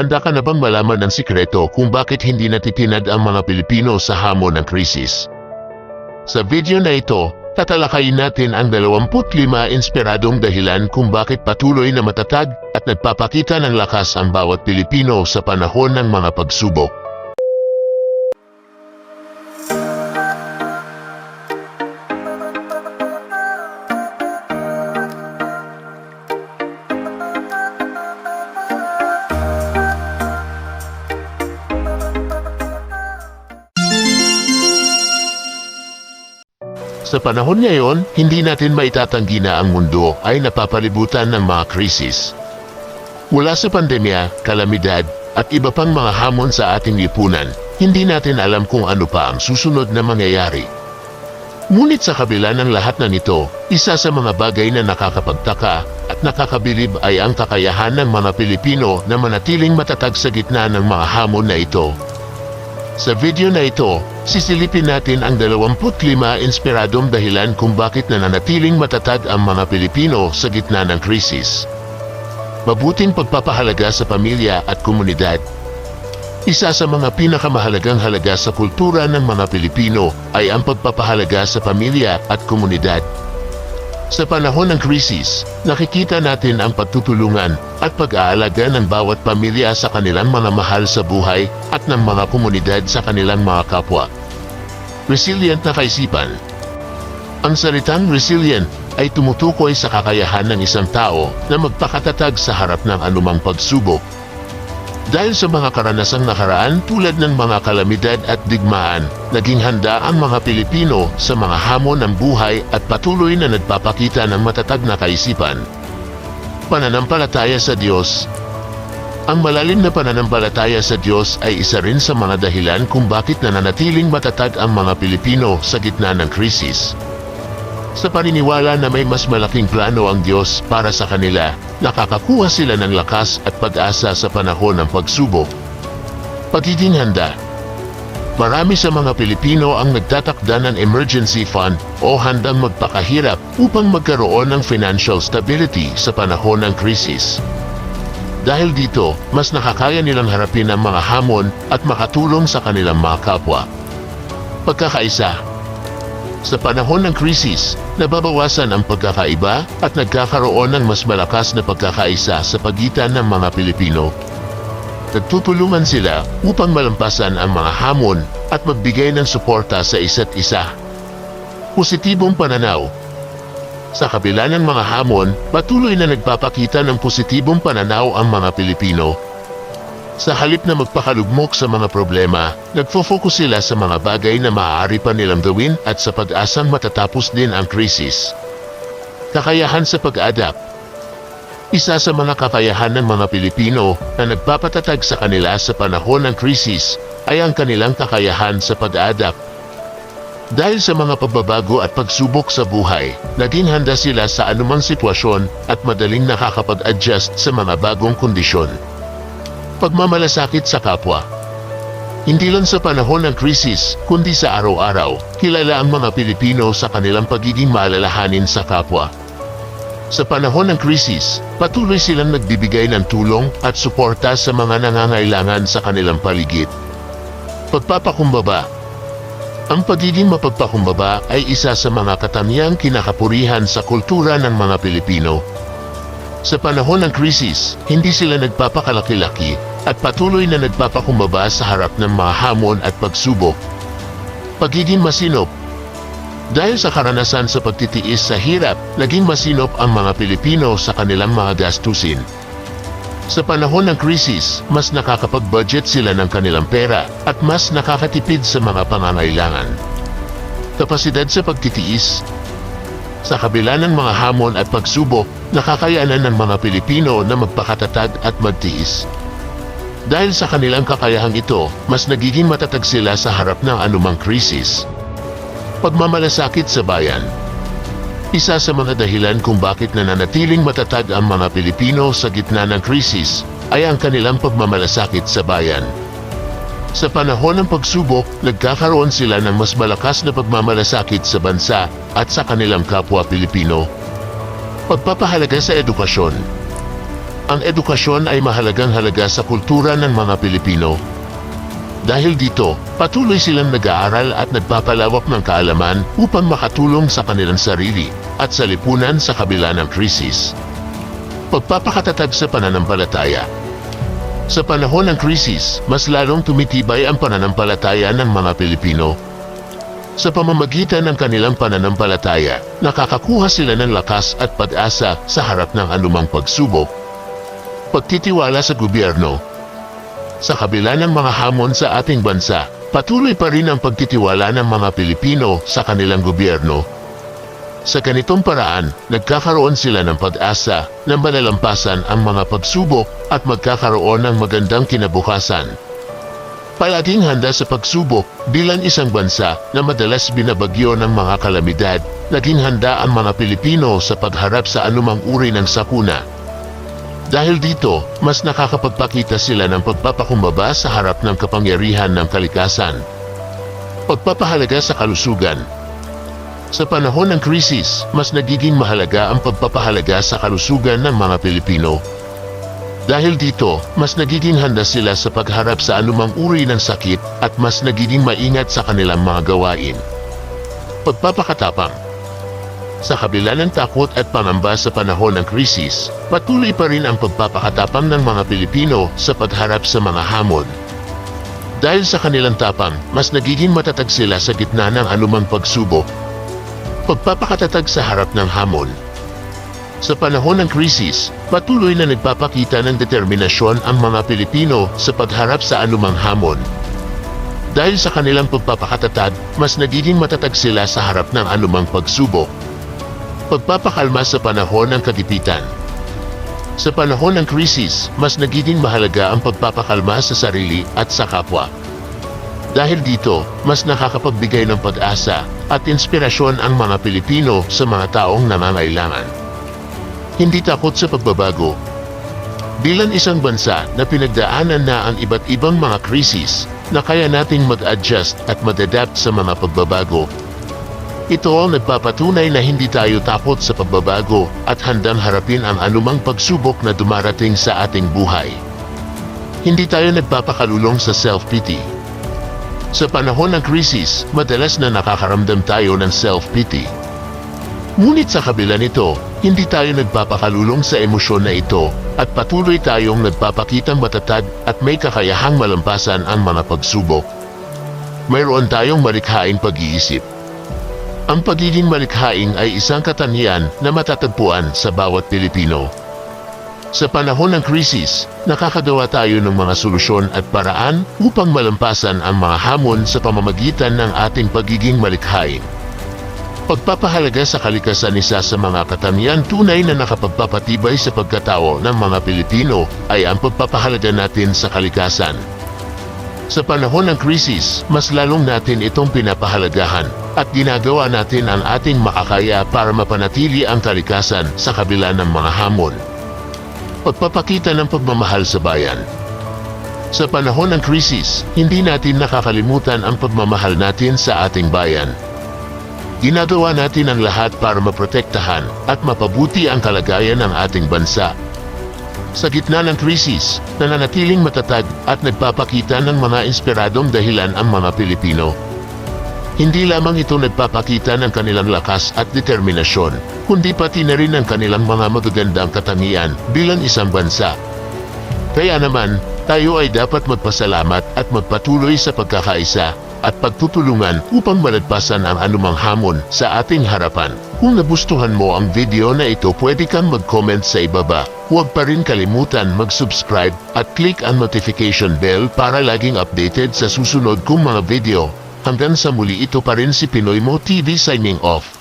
Handa ka na bang malaman ang sikreto kung bakit hindi natitinad ang mga Pilipino sa hamon ng krisis? Sa video na ito, tatalakayin natin ang 25 inspiradong dahilan kung bakit patuloy na matatag at nagpapakita ng lakas ang bawat Pilipino sa panahon ng mga pagsubok. Sa panahon ngayon, hindi natin maitatanggi na ang mundo ay napapalibutan ng mga krisis. Mula sa pandemya, kalamidad, at iba pang mga hamon sa ating lipunan, hindi natin alam kung ano pa ang susunod na mangyayari. Ngunit sa kabila ng lahat ng ito, isa sa mga bagay na nakakapagtaka at nakakabilib ay ang kakayahan ng mga Pilipino na manatiling matatag sa gitna ng mga hamon na ito. Sa video na ito, sisilipin natin ang 25 inspiradong dahilan kung bakit nananatiling matatag ang mga Pilipino sa gitna ng krisis. Mabuting pagpapahalaga sa pamilya at komunidad. Isa sa mga pinakamahalagang halaga sa kultura ng mga Pilipino ay ang pagpapahalaga sa pamilya at komunidad. Sa panahon ng krisis, nakikita natin ang pagtutulungan at pag-aalaga ng bawat pamilya sa kanilang mga mahal sa buhay at ng mga komunidad sa kanilang mga kapwa. Resilient na kaisipan Ang salitang resilient ay tumutukoy sa kakayahan ng isang tao na magpakatatag sa harap ng anumang pagsubok. Dahil sa mga karanasang nakaraan tulad ng mga kalamidad at digmaan, naging handa ang mga Pilipino sa mga hamon ng buhay at patuloy na nagpapakita ng matatag na kaisipan. Pananampalataya sa Diyos Ang malalim na pananampalataya sa Diyos ay isa rin sa mga dahilan kung bakit nananatiling matatag ang mga Pilipino sa gitna ng krisis. Sa paniniwala na may mas malaking plano ang Diyos para sa kanila, nakakakuha sila ng lakas at pag-asa sa panahon ng pagsubok. Pagiging handa Marami sa mga Pilipino ang nagtatakda ng emergency fund o handang magpakahirap upang magkaroon ng financial stability sa panahon ng krisis. Dahil dito, mas nakakaya nilang harapin ang mga hamon at makatulong sa kanilang mga kapwa. Pagkakaisa sa panahon ng krisis, nababawasan ang pagkakaiba at nagkakaroon ng mas malakas na pagkakaisa sa pagitan ng mga Pilipino. Nagtutulungan sila upang malampasan ang mga hamon at magbigay ng suporta sa isa't isa. Positibong pananaw Sa kabila ng mga hamon, patuloy na nagpapakita ng positibong pananaw ang mga Pilipino sa halip na magpakalugmok sa mga problema, nagfo-focus sila sa mga bagay na maaari pa nilang gawin at sa pag-asang matatapos din ang krisis. Kakayahan sa pag-adapt Isa sa mga kakayahan ng mga Pilipino na nagpapatatag sa kanila sa panahon ng krisis ay ang kanilang kakayahan sa pag-adapt. Dahil sa mga pagbabago at pagsubok sa buhay, naging handa sila sa anumang sitwasyon at madaling nakakapag-adjust sa mga bagong kondisyon pagmamalasakit sa kapwa. Hindi lang sa panahon ng krisis, kundi sa araw-araw, kilala ang mga Pilipino sa kanilang pagiging maalalahanin sa kapwa. Sa panahon ng krisis, patuloy silang nagbibigay ng tulong at suporta sa mga nangangailangan sa kanilang paligid. Pagpapakumbaba Ang pagiging mapagpakumbaba ay isa sa mga katangiang kinakapurihan sa kultura ng mga Pilipino. Sa panahon ng krisis, hindi sila nagpapakalaki-laki at patuloy na nagpapakumbaba sa harap ng mga hamon at pagsubok. Pagiging masinop Dahil sa karanasan sa pagtitiis sa hirap, naging masinop ang mga Pilipino sa kanilang mga gastusin. Sa panahon ng krisis, mas nakakapag-budget sila ng kanilang pera at mas nakakatipid sa mga pangangailangan. Kapasidad sa pagtitiis Sa kabila ng mga hamon at pagsubok, nakakayanan ng mga Pilipino na magpakatatag at magtiis. Dahil sa kanilang kakayahang ito, mas nagiging matatag sila sa harap ng anumang krisis. Pagmamalasakit sa bayan Isa sa mga dahilan kung bakit nananatiling matatag ang mga Pilipino sa gitna ng krisis ay ang kanilang pagmamalasakit sa bayan. Sa panahon ng pagsubok, nagkakaroon sila ng mas malakas na pagmamalasakit sa bansa at sa kanilang kapwa Pilipino. Pagpapahalaga sa edukasyon ang edukasyon ay mahalagang halaga sa kultura ng mga Pilipino. Dahil dito, patuloy silang nag-aaral at nagpapalawak ng kaalaman upang makatulong sa kanilang sarili at sa lipunan sa kabila ng krisis. Pagpapakatatag sa pananampalataya Sa panahon ng krisis, mas lalong tumitibay ang pananampalataya ng mga Pilipino. Sa pamamagitan ng kanilang pananampalataya, nakakakuha sila ng lakas at pag-asa sa harap ng anumang pagsubok. Pagtitiwala sa gobyerno Sa kabila ng mga hamon sa ating bansa, patuloy pa rin ang pagtitiwala ng mga Pilipino sa kanilang gobyerno. Sa ganitong paraan, nagkakaroon sila ng pag-asa na malalampasan ang mga pagsubok at magkakaroon ng magandang kinabukasan. Palaging handa sa pagsubok bilang isang bansa na madalas binabagyo ng mga kalamidad, naging handa ang mga Pilipino sa pagharap sa anumang uri ng sakuna. Dahil dito, mas nakakapagpakita sila ng pagpapakumbaba sa harap ng kapangyarihan ng kalikasan. Pagpapahalaga sa kalusugan Sa panahon ng krisis, mas nagiging mahalaga ang pagpapahalaga sa kalusugan ng mga Pilipino. Dahil dito, mas nagiging handa sila sa pagharap sa anumang uri ng sakit at mas nagiging maingat sa kanilang mga gawain. Pagpapakatapang Sa kabila ng takot at pangamba sa panahon ng krisis, patuloy pa rin ang pagpapakatapang ng mga Pilipino sa pagharap sa mga hamon. Dahil sa kanilang tapang, mas nagiging matatag sila sa gitna ng anumang pagsubok. Pagpapakatatag sa harap ng hamon sa panahon ng krisis, patuloy na nagpapakita ng determinasyon ang mga Pilipino sa pagharap sa anumang hamon. Dahil sa kanilang pagpapakatatag, mas nagiging matatag sila sa harap ng anumang pagsubok. Pagpapakalma sa panahon ng kagipitan Sa panahon ng krisis, mas nagiging mahalaga ang pagpapakalma sa sarili at sa kapwa. Dahil dito, mas nakakapagbigay ng pag-asa at inspirasyon ang mga Pilipino sa mga taong nangangailangan hindi takot sa pagbabago. Bilang isang bansa na pinagdaanan na ang iba't ibang mga krisis na kaya nating mag-adjust at mag-adapt sa mga pagbabago. Ito ang nagpapatunay na hindi tayo takot sa pagbabago at handang harapin ang anumang pagsubok na dumarating sa ating buhay. Hindi tayo nagpapakalulong sa self-pity. Sa panahon ng krisis, madalas na nakakaramdam tayo ng self-pity. Ngunit sa kabila nito, hindi tayo nagpapakalulong sa emosyon na ito at patuloy tayong nagpapakitang matatag at may kakayahang malampasan ang mga pagsubok. Mayroon tayong malikhaing pag-iisip. Ang pagiging malikhaing ay isang katangian na matatagpuan sa bawat Pilipino. Sa panahon ng krisis, nakakagawa tayo ng mga solusyon at paraan upang malampasan ang mga hamon sa pamamagitan ng ating pagiging malikhaing. Pagpapahalaga sa kalikasan isa sa mga katangian tunay na nakapagpapatibay sa pagkatao ng mga Pilipino ay ang pagpapahalaga natin sa kalikasan. Sa panahon ng krisis, mas lalong natin itong pinapahalagahan at ginagawa natin ang ating makakaya para mapanatili ang kalikasan sa kabila ng mga hamon. Pagpapakita ng pagmamahal sa bayan Sa panahon ng krisis, hindi natin nakakalimutan ang pagmamahal natin sa ating bayan Ginagawa natin ang lahat para maprotektahan at mapabuti ang kalagayan ng ating bansa. Sa gitna ng krisis, nananatiling matatag at nagpapakita ng mga inspiradong dahilan ang mga Pilipino. Hindi lamang ito nagpapakita ng kanilang lakas at determinasyon, kundi pati na rin ang kanilang mga magagandang katangian bilang isang bansa. Kaya naman, tayo ay dapat magpasalamat at magpatuloy sa pagkakaisa at pagtutulungan upang malagpasan ang anumang hamon sa ating harapan. Kung nagustuhan mo ang video na ito, pwede kang mag-comment sa ibaba. Huwag pa rin kalimutan mag-subscribe at click ang notification bell para laging updated sa susunod kong mga video. Hanggang sa muli ito pa rin si Pinoy Mo TV signing off.